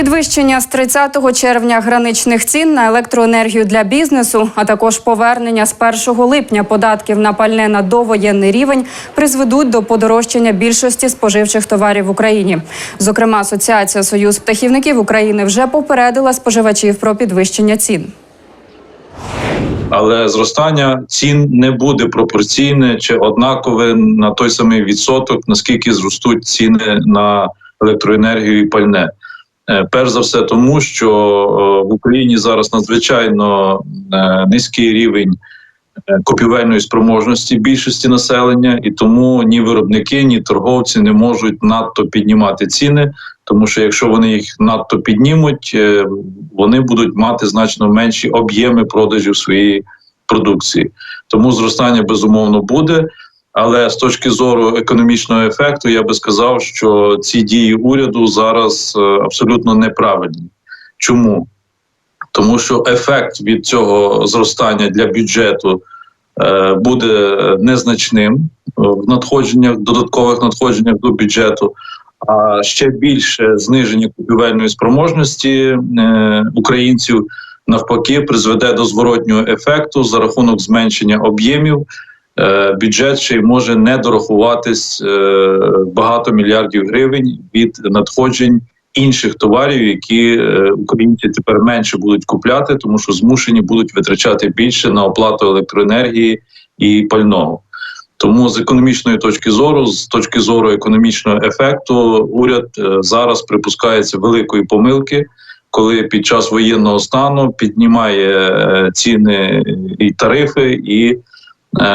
Підвищення з 30 червня граничних цін на електроенергію для бізнесу, а також повернення з 1 липня податків на пальне на довоєнний рівень призведуть до подорожчання більшості споживчих товарів в Україні. Зокрема, Асоціація Союз птахівників України вже попередила споживачів про підвищення цін. але зростання цін не буде пропорційне чи однакове на той самий відсоток, наскільки зростуть ціни на електроенергію і пальне. Е, Перш за все, тому що е, в Україні зараз надзвичайно е, низький рівень купівельної спроможності більшості населення, і тому ні виробники, ні торговці не можуть надто піднімати ціни, тому що якщо вони їх надто піднімуть, вони будуть мати значно менші об'єми продажів своєї продукції. Тому зростання безумовно буде. Але з точки зору економічного ефекту, я би сказав, що ці дії уряду зараз е, абсолютно неправильні. Чому? Тому що ефект від цього зростання для бюджету е, буде незначним в надходженнях, додаткових надходженнях до бюджету. А ще більше зниження купівельної спроможності е, українців навпаки призведе до зворотнього ефекту за рахунок зменшення об'ємів. Е, Бюджет ще й може не дорахуватись е, багато мільярдів гривень від надходжень інших товарів, які е, українці тепер менше будуть купляти, тому що змушені будуть витрачати більше на оплату електроенергії і пального. Тому з економічної точки зору, з точки зору економічного ефекту, уряд зараз припускається великої помилки, коли під час воєнного стану піднімає ціни і тарифи і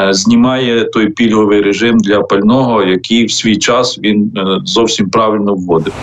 знімає той пільговий режим для пального, який в свій час він е, зовсім правильно вводив.